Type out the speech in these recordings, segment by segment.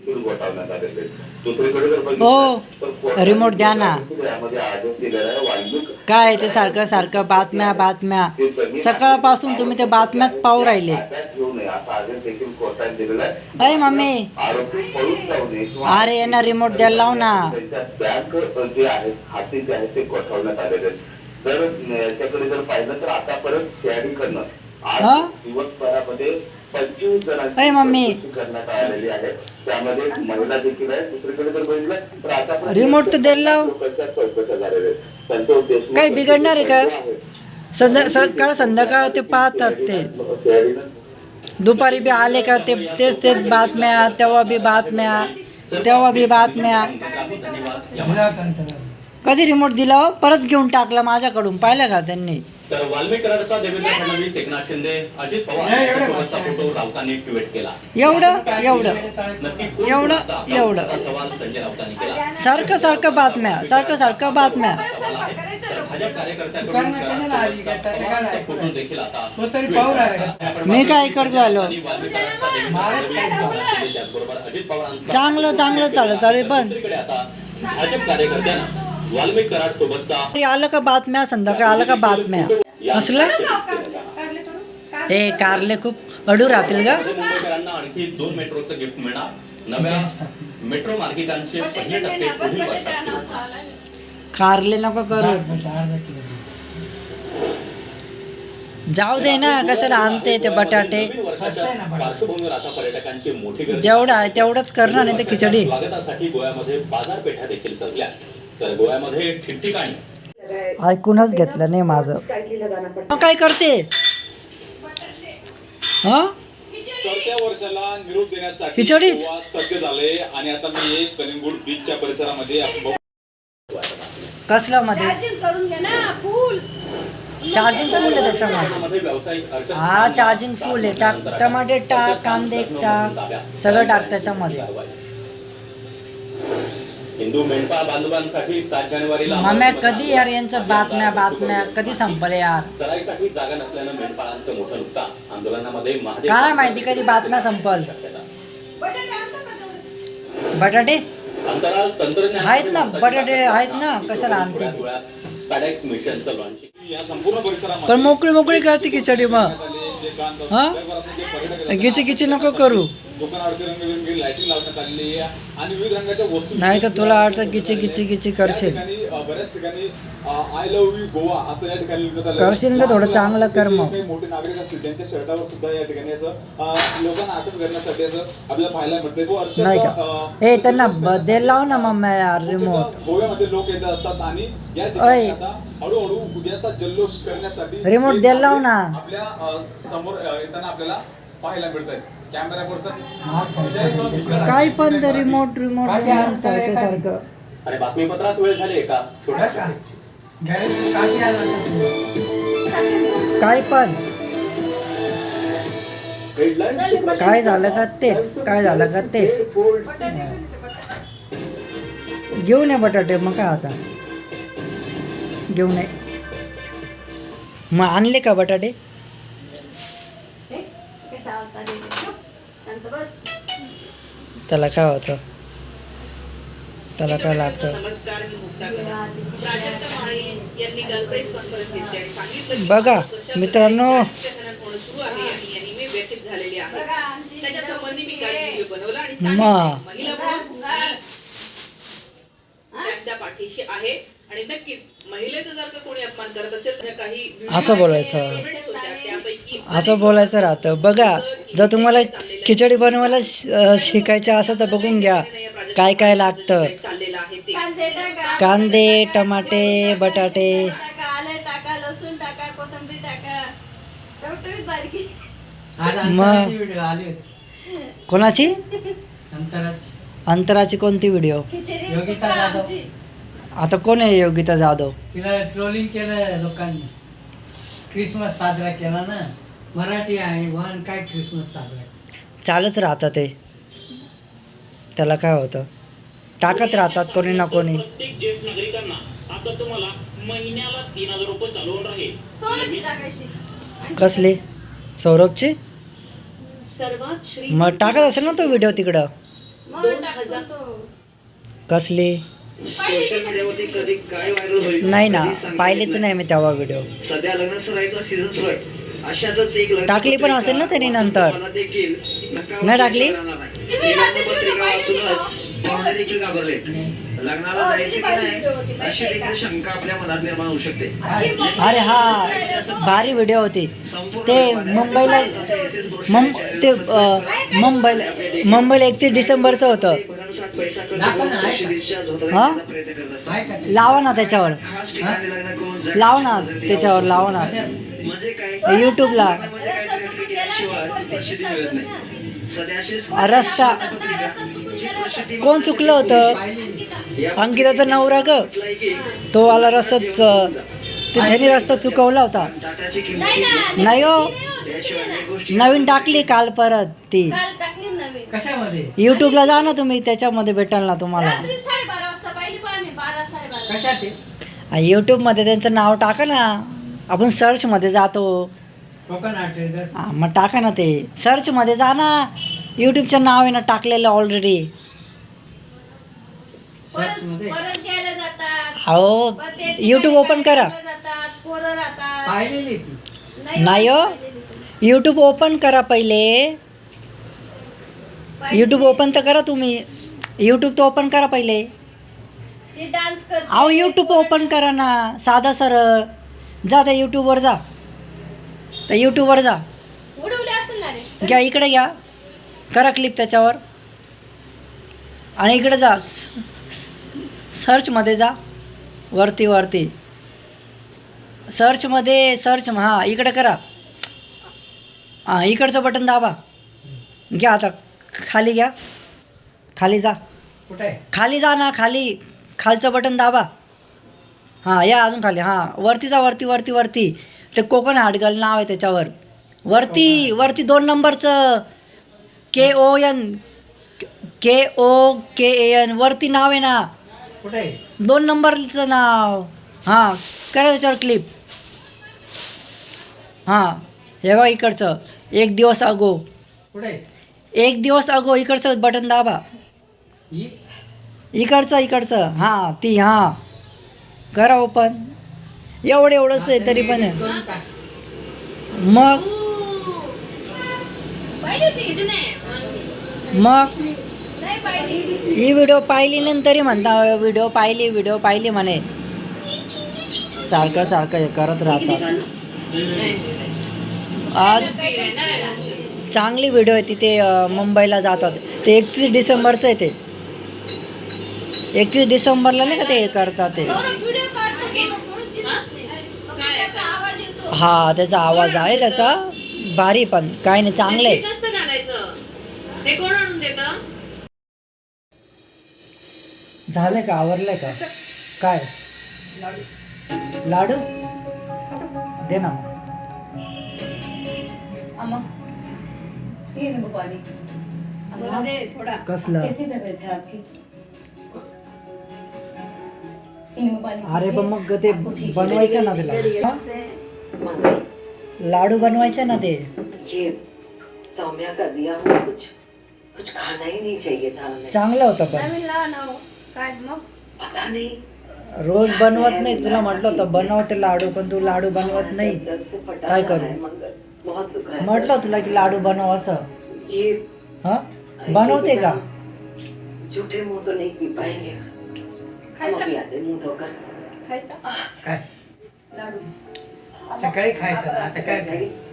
देखील गोठवण्यात आलेले आहेत. दुसरीकडे जर बघितलं हो. रिमोट द्या ना. देखील यामध्ये आदेश दिलेला आहे वाल्मिक काय ते सारखं सारखं बातम्या बातम्या सकाळपासून तुम्ही ते बातम्याच पाहू राहिले ताब्यात घेऊ नये असा आदेश देखील कोर्टाने दिलेला आहे अय मम्मी आरोपी पळून जाऊ नये किंवा अरे यांना रिमोट द्यायला लाव ना त्यांच्या बँक जे आहेत खाते जे आहेत ते गोठवण्यात आलेले आहेत जर याच्याकडे जर पाहिलं तर आतापर्यंत सीआयडीकडनं हा? आज दिवसभरामध्ये पंचवीस जणांची मम्मी. करण्यात आलेली आहे त्यामध्ये महिला देखील आहे दुसरीकडे जर बघितलं तर आता रिमोट तर द्यायला लाव. लोकांच्या चौकशा झालेल्या आहेत संतोष देशमुख काही बिघडणार आहे का? संध्या सकाळ संध्याकाळ ते पाहतात ते दुपारी बी आले का ते तेच तेच बातम्या तेव्हा बी बातम्या तेव्हा बी बातम्या कधी रिमोट दिला हो? परत घेऊन टाकला माझ्याकडून पाहिलं का त्यांनी तर वाल्मिक कराडचा देवेंद्र फडणवीस एकनाथ शिंदे अजित पवार यांच्यासोबतचा फोटो राऊतांनी ट्विट केला एवढं एवढं नक्की कोण एवढं? कुणाचा एवढं? असा सवाल संजय राऊतांनी केला सारखं सारखं बातम्या सारखं सारखं बातम्या सवाल आहे तर भाजप कार्यकर्त्याकडून दुकानात कोणाला आली का? त्याचं काय पवारांचा ऐकलं? फोटो देखील आता तो तरी पाहू राहिला. त्याप्रमाणे मी काय करतो आलो? आणि देवेंद्र फडणवीस, अजित पवारांचा चांगलं चांगलं चालत अरे पण दुसरीकडे आता भाजप कार्यकर्त्यांना वाल्मिक कराड सोबतचा तरी आलं का बातम्या संध्याकाळी आलं का बातम्या असलं ते कारले खूप अडू राहतील का मुंबईकरांना आणखी दोन मेट्रोचं गिफ्ट मिळणार. नव्या मेट्रो मार्गिकांचे पहिले टप्पे पुढील वर्षात सुरू होणार. कारले नको करू. जाऊ दे ना कशाला आणते ते बटाटे? नवीन वर्षाच्या पार्श्वभूमीवर आता पर्यटकांची मोठी गर्दी. जेवढं आहे तेवढंच करणार नाही ते खिचडी. स्वागतासाठी गोव्यामध्ये बाजारपेठा देखील सजल्या. तर गोव्यामध्ये ठिकठिकाणी. ऐकूनच घेतलं नाही माझं. काय करते? हा? चौथ्या वर्षाला निरोप देण्यासाठी खिचडीच? गोवा सज्ज झाले आणि आता मी एक कलिंगूट बीचच्या परिसरामध्ये आपण बघू. कसलं मध्ये चार्जिंग करून घ्या ना फुल आहे त्याच्यामध्ये. हा चार्जिंग फुल आहे. टाक टमाटे टाक कांदे टाक सगळं टाक त्याच्यामध्ये. हिंदू मेंढपाळ बांधवांसाठी सात जानेवारीला मम्या कधी यार यांचं बातम्या बातम्या कधी संपले यार? चराईसाठी जागा नसल्यानं मेंढपाळांचं मोठं नुकसान. आंदोलनामध्ये महादेव काय माहिती कधी बातम्या संपल? शक्यता. बटाटे अंतराळ तंत्रज्ञान आहेत ना, बटाटे आहेत ना, कशाला आणते? स्पॅडेक्स मिशनचं लॉन्चिंग या संपूर्ण परिसरामध्ये पण मोकळी मोकळी करते खिचडी मग. आले जे कांत हा? जगभरातले जे पर्यटक येतात, गिची गिची नको करू. दुकानावरती रंगबिरंगी लाईटिंग लावण्यात आलेली आहे. आणि विविध रंगाच्या वस्तू नाही तर तुला वाटतं गिची गिची या करशील. ठिकाणी अ, बऱ्याच ठिकाणी आय लव्ह यू गोवा असं या ठिकाणी लिहिण्यात आलं. करशील ना थोडं चांगलं कर जे मग. काही मोठे नागरिक असतील त्यांच्या शर्टावर सुद्धा या ठिकाणी असं अ, लोकांना आकर्षित करण्यासाठी असं आपल्याला पाहायला मिळते वर्षाचा, नाही का? ए त्यांना ब- दे लाव ना मम्मा यार रिमोट गोव्यामध्ये लोक येत असतात आणि या. ठिकाणी आता हळूहळू उद्याचा जल्लोष करण्यासाठी रिमोट एक द्यायला लाव ना. आपल्या अ, समोर अ, येताना आपल्याला पाहायला मिळत आहे काय पण ते रिमोट रिमोट सारखं सारखं. आणि बातमीपत्रात वेळ झाली छोट्याशा होता. काय पण. काय झालं का तेच? काय झालं का तेच? घेऊन ये बटाटे मग काय आता? घेऊन ये मग आणले का बटाटे? त्याला काय होतं? त्याला काय लागतं? नमस्कार मी मुक्ता कदम. प्राजक्ता माळे यांनी काल प्रेस कॉन्फरन्स घेतली आणि सांगितलं की बघा, मित्रांनो. होणं सुरू आहे आणि यांनी मी व्यथित झालेली आहे. बघा, आमची त्याच्या संबंधी मी काल इथे व्हिडिओ बनवला आणि मा. सांगितलं महिला म्हणून मी त्यांच्या पाठीशी आहे. आणि नक्कीच महिलेचा जर का कोणी अपमान करत असेल काही असं बोलायचं. comments होत्या, त्यापैकी असं बोलायचं राहतं. बघा जर तुम्हाला खिचडी बनवायला श- अं, शिकायचं असं तर बघून घ्या. काय काय लागतं. चाललेलं आहे ते. कांदे टाका. कांदे टमाटे बटाटे. टाका आलं टाका लसूण टाका कोथिंबीर टाका. टवटवीत बारकी आज मग. अंतराची व्हिडिओ आली होती. कोणाची? अंतराची. अंतराची कोणती व्हिडिओ खिचडी योगिता फक्त जाधव. आमची. आता कोण आहे योगिता जाधव? तिला ट्रोलिंग केलं लोकांनी. क्रिसमस साजरा केला ना. मराठी आहे वन काय क्रिसमस साजरा? चालूच राहतं ते. त्याला काय होतं? टाकत राहतात कोणी ना कोणी. प्रत्येक ज्येष्ठ नागरिकांना आता तुम्हाला महिन्याला तीन हजार रुपये चालवून राहील. सोन टाकायची. आणि कसली? सौरभची? सर्वात श्री मग टाकत असेल ना तो व्हिडिओ तिकडं? मग दोन टाकतो हजार तो. कसली? सोशल मीडियावरती कधी काय व्हायरल होईल नाही ना कधी सांगता पाहिलेच येत नाही मी तेव्हा व्हिडिओ सध्या लग्न सराईचा सीझन सुरू आहे अशातच एक लग्न टाकली पण पत्रिका असेल ना त्यांनी वाचून नंतर. तुम्हाला देखील धक्का नाही टाकली? बसू राहणार नाही. ही लग्न पत्रिका वाचूनच पाहुणे देखील घाबरलेत लग्नाला जायचे की किती भारी video होती, नाही माहिती अशी आहे देखील का? शंका आपल्या मनात निर्माण होऊ शकते अख्खी मुंबई अरे हा भारी व्हिडिओ होती ते मुंबईला मुं ते अं. मुंबईला मुंबईला एकतीस डिसेंबरचं होतं हा? लावा ना त्याच्यावर. लाव ना त्याच्यावर लाव ना. म्हणजे काय? युट्यूबला म्हणजे रस्ता कोण चुकलं होतं? अंकिताचा नवरा ग तो आला रस्ता च- ते त्याने रस्ता चुकवला होता. नाही हो. नवीन टाकली काल परत ती. कशामध्ये? युट्यूबला जा ना तुम्ही त्याच्यामध्ये भेटाल ना तुम्हाला. रात्री साडेबारा वाजता पाहिली पण आम्ही बारा साडेबारा. कशात युट्यूबमध्ये त्यांचं नाव टाका ना. आपण सर्चमध्ये जातो. हा, मग टाका ना ते. सर्चमध्ये जा ना. यूट्यूबचं नाव आहे ना टाकलेलं ऑलरेडी परत सर्चमध्ये परत घ्यायला जातात. अहो परत ते यूट्यूब ओपन करा. घ्यायला जातात पोरं राहतात. पाहिलेली ती. नाही हो. पाहिलेली. यूट्यूब ओपन करा पहिले. यूट्यूब ओपन तर करा तुम्ही. यूट्यूब तर ओपन करा पहिले. ते डान्स करते. अहो यूट्यूब ओपन करा ना. साधा सरळ. जा त्या यूट्यूबवर जा. त्या यूट्यूबवर जा. उडवले असेल ना रे. घ्या इकडे घ्या. करा क्लिक त्याच्यावर. आणि इकडे जा. सर्चमध्ये जा. वरती वरती. सर्चमध्ये सर्च हां इकडे करा. हां इकडचं बटन दाबा. घ्या आता. खाली घ्या. खाली जा. कुठे? खाली जा ना खाली. खालचं बटन दाबा. हां या अजून खाली. हां वरती जा वरती वरती वरती. ते कोकण हाडगल नाव आहे त्याच्यावर. वरती वरती दोन नंबरचं. के O N K O K A N वरती नाव आहे ना. कुठे? दोन नंबरचं नाव. हां करा त्याच्यावर क्लिप हां हे बघा इकडचं. एक दिवस अगो कुठे? एक दिवस अगो इकडचं बटन दाबा. ही इकडचं इकडचं. हां ती हां. करा ओपन एवढं एवढंच आहे तरी पण. मग? मग? ही व्हिडिओ पाहिली नाही तरी म्हणता व्हिडिओ पाहिली व्हिडिओ पाहिली म्हणे. सारखं सारखं हे करत राहतात. आज? चांगली व्हिडिओ आहे तिथे मुंबईला जातात. ते एकतीस डिसेंबरचं आहे ते. एकतीस डिसेंबरला नाही का ते करतात ते? हा त्याचा आवाज आहे त्याचा. भारी पण काय नाही चांगलं आहे. नसतं घालायचं. हे कोण आणून देतं? झालंय का? आवरलंय का? काय? लाडू? दे ना मग. पानी दे थोडा कसलं? कैसी तबीयत है आपकी। अरे पण मग ते है? बनवायचं ना त्याला? लाडू बनवायचे ना ते? ये सौम्या का दिया हुआ कुछ कुछ खाना ही नहीं चाहिए था हमें। चांगलं होतं पण। नवीन लावा ना. काय मग पता नहीं। रोज बनवत नाही तुला म्हटलं होतं बनवते लाडू पण तू लाडू बनवत नाही. काय करू? मंगल। म्हटलं तुला की लाडू बनव असं. हा? बनवते का? झूठे मुंह तो नहीं पी पाएंगे हम खायचा अभी आते मुंह धोकर। खायचा? काय? लाडू. सकाळी खायचं ना आता काय खायचं?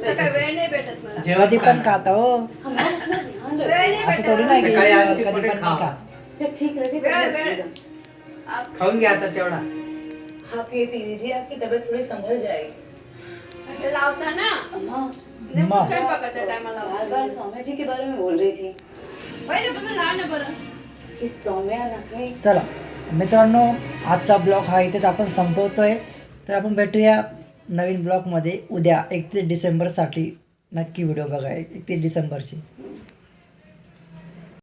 सकाळी वेळ नाही भेटत मला. जेवण कधी पण खाणं. खाता हो. वेळ नाही असं थोडी नाही की सकाळी आलसी कधी कुठे पण खाव. खा जब ठीक लगे वेळ तब वेळ. रखिएगा। खाऊन घ्या आता तेवढा. आप ये पी लीजिए आपकी तबीयत थोड़ी संभल जाएगी. लावता ना? मग. स्वयंपाकाच्या टायमाला बार बार सौम्या जी के बारे में बोल रही थी पहिल्यापासून लहान आहे बरं. कि सौम्या नकली. चला मित्रांनो आजचा ब्लॉग हा इथेच आपण संपवतोय. तर आपण भेटूया नवीन ब्लॉगमध्ये. उद्या एकतीस डिसेंबरसाठी नक्की व्हिडिओ बघा एकतीस डिसेंबरची.